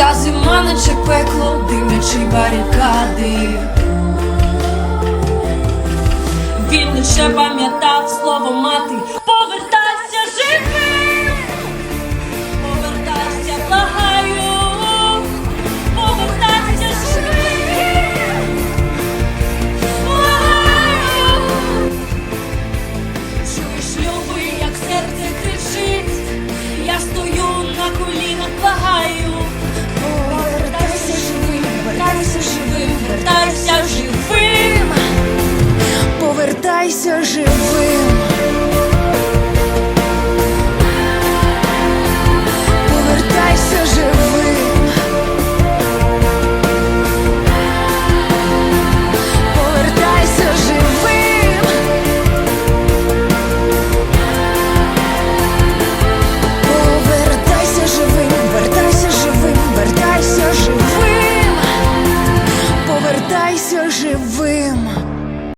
Та зима наче пекло, димлячі барикади. Він лише пам'ятав слово повертайся живим, повертайся живим. залишайся живим.